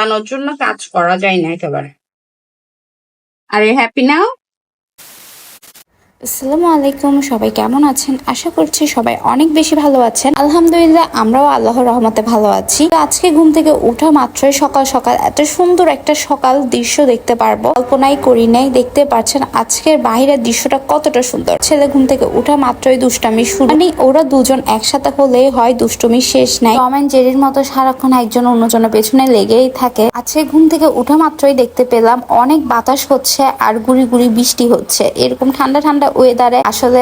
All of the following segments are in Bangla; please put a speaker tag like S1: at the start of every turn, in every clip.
S1: চিপানোর জন্য কাজ করা যায় না একেবারে। আর হ্যাপি নাও
S2: আসসালামু আলাইকুম, সবাই কেমন আছেন? আশা করছি সবাই অনেক বেশি ভালো আছেন। আলহামদুলিল্লাহ, আমরাও আল্লাহর রহমতে ভালো আছি। আজকে ঘুম থেকে ওঠা মাত্রই সকাল সকাল এত সুন্দর একটা সকাল দৃশ্য দেখতে পারব। কল্পনাই করি নাই, দেখতে পাচ্ছেন আজকের বাইরের দৃশ্যটা কতটা সুন্দর। ছেলে ঘুম থেকে ওঠা মাত্রই দুষ্টামি শুরু। মানে ওরা দুজন একসাথে হলে হয় দুষ্টুমি শেষ নাই। টম অ্যান্ড জেরির মতো সারাক্ষণ একজন অন্যজনের পেছনে লেগেই থাকে। আজকে ঘুম থেকে ওঠা মাত্রই দেখতে পেলাম, অনেক বাতাস হচ্ছে আর গুড়ি গুড়ি বৃষ্টি হচ্ছে। এরকম ঠান্ডা ঠান্ডা ওয়েদারে আসলে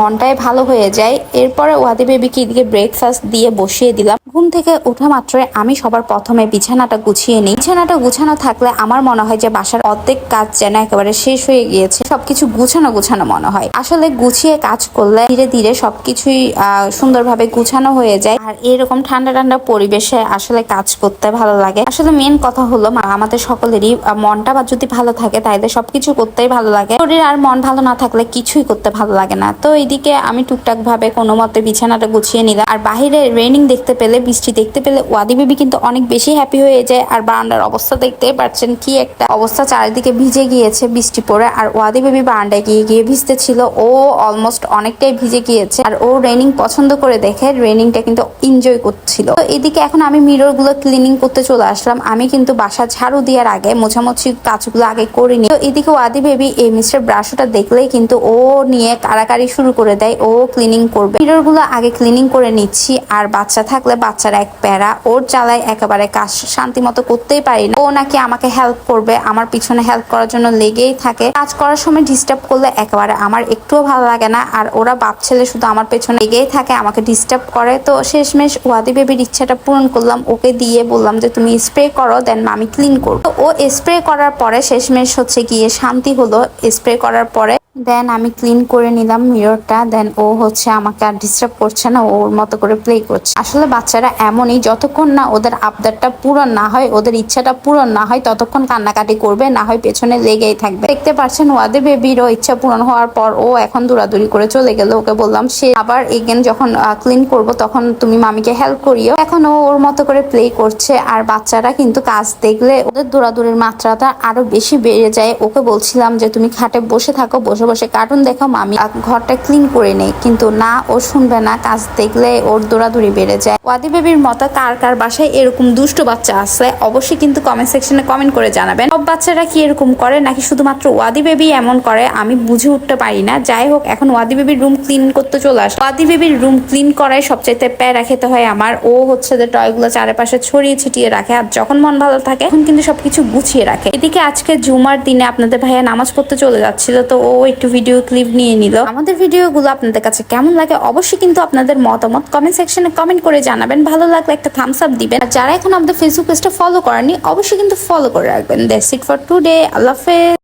S2: মনটাই ভালো হয়ে যায়। এরপরে ওয়াদি বেবিকে এদিকে ব্রেকফাস্ট দিয়ে বসিয়ে দিলাম। ঘুম থেকে ওঠা মাত্রই আমি সবার প্রথমে বিছানাটা গুছিয়ে নিই। বিছানাটা গুছানো থাকলে আমার মনে হয় যে বাসার অর্ধেক কাজ যেন একেবারে শেষ হয়ে গিয়েছে। সবকিছু গুছানো গুছানো মনে হয়। আসলে গুছিয়ে কাজ করলে ধীরে ধীরে সবকিছুই সুন্দরভাবে গুছানো হয়ে যায়। আর এরকম ঠান্ডা ঠান্ডা পরিবেশে আসলে কাজ করতে ভালো লাগে। আসলে মেন কথা হলো আমাদের সকলেরই মনটা বা যদি ভালো থাকে তাইলে সবকিছু করতেই ভালো লাগে। শরীর আর মন ভালো না থাকলে কিছুই করতে ভালো লাগে না। তো এইদিকে আমি টুকটাক ভাবে কোনো মতে বিছানাটা গুছিয়ে নিলাম। আর বাহিরে রেনিং দেখতে পেলে, বৃষ্টি দেখতে পেলে ওয়াদি বেবি কিন্তু অনেক বেশি হ্যাপি হয়ে যায়। আর বারান্দার অবস্থা দেখতে পাচ্ছেন কি একটা অবস্থা। চারিদিকে ভিজে গিয়েছে বৃষ্টি পড়ে। আর ওয়াদি বেবি বারান্দায় গিয়ে গিয়ে ভিজতে ছিল। ও অলমোস্ট অনেকটাই ভিজে গিয়েছে। আর ও রেনিং পছন্দ করে দেখে। রেনিংটা কিন্তু এনজয় করছিল। তো এদিকে এখন আমি মিররগুলো ক্লিনিং করতে চলে আসলাম। আমি কিন্তু বাসা ঝাড়ু দেওয়ার আগে মোছামুছি কাজগুলো আগে করিনি। তো এদিকে ওয়াদি বেবি এই মিস্টার ব্রাশটা দেখলেই কিন্তু ও নিয়ে কারাকারি শুরু করে দেয়, ও ক্লিনিং করবে। মিররগুলো আগে ক্লিনিং করে নিচ্ছি, আর বাচ্চা থাকলে বাচ্চার এক প্যারা। ওর চালায় একেবারে কাজ শান্তি মতো করতেই পারি না। ও নাকি আমাকে হেল্প করবে, আমার পিছনে হেল্প করার জন্য লেগেই থাকে। কাজ করার সময় ডিস্টার্ব করলে একেবারে আমার একটুও ভালো লাগে না, আর ওরা বাপ ছেলে শুধু আমার পেছনে লেগেই থাকে, আমাকে ডিস্টার্ব করে। তো শেষমেশ ওয়াদি বেবির ইচ্ছাটা পূরণ করলাম, ওকে দিয়ে বললাম যে, তুমি স্প্রে করো দেন আমি ক্লিন করব। ও স্প্রে করার পরে শেষমেশ হচ্ছে গিয়ে শান্তি হলো। স্প্রে করার পরে দেন আমি ক্লিন করে নিলাম মিররটা দেন ও হচ্ছে আমাকে আর ডিস্টার্ব করছে না, ও ওর মতো করে প্লে করছে। আসলে বাচ্চারা এমনই, যতক্ষণ না ওদের আবদারটা পূরণ না হয়, ওদের ইচ্ছাটা পূরণ না হয়, ততক্ষণ কান্নাকাটি করবে, না হয় পেছনে লেগেই থাকবে। দেখতে পাচ্ছেন ওয়াদের বেবিরও ইচ্ছা পূরণ হওয়ার পর ও এখন দৌড়াদৌড়ি করে চলে গেল। ওকে বললাম, সে আবার এগেন যখন ক্লিন করব, তখন তুমি মামিকে হেল্প করিও। এখন ও ওর মতো করে প্লে করছে, আর বাচ্চারা কিন্তু কাজ দেখলে ওদের দৌড়াদৌড়ির মাত্রাটা আরও বেশি বেড়ে যায়। ওকে বলছিলাম যে, তুমি খাটে বসে থাকো, বসে বসে কার্টুন দেখো, মামি। ঘরটা ক্লিন করে নেই, কিন্তু না, ও শুনবে না। কাজ দেখলে ওর দৌড়াদৌড়ি বেড়ে যায়। ওয়াদি বেবির মতো কার কার বাসায় এরকম দুষ্ট বাচ্চা আছে, অবশ্যই কিন্তু কমেন্ট সেকশনে কমেন্ট করে জানাবেন। সব বাচ্চারা কি এরকম করে, নাকি শুধুমাত্র ওয়াদি বেবি এমন করে? আমি বুঝে উঠতে পারি না। যাই হোক, এখন ওয়াদি বেবির রুম ক্লিন করতে চলে আসে ওয়াদি বেবির রুম ক্লিন করাই সবচাইতে প্যারা খেতে হয় আমার। ও হচ্ছে যে টয়গুলো চারপাশে ছড়িয়ে ছিটিয়ে রাখে, আর যখন মন ভালো থাকে, তখন কিন্তু সবকিছু গুছিয়ে রাখে। এদিকে আজকে জুমার দিনে আপনাদের ভাইয়া নামাজ পড়তে চলে যাচ্ছিল, তো ও একটু ভিডিও ক্লিপ নিয়ে নিল। আমাদের ভিডিওগুলো আপনাদের কাছে কেমন লাগে অবশ্যই কিন্তু আপনাদের মতামত কমেন্ট সেকশনে কমেন্ট করে জানাবেন। ভালো লাগলে একটা থামস আপ দিবেন। আর যারা এখন আমাদের ফেসবুক পেজটা ফলো করেনি অবশ্যই কিন্তু ফলো করে রাখবেন। দ্যাটস ইট ফর টুডে আল্লাহ হাফেজ।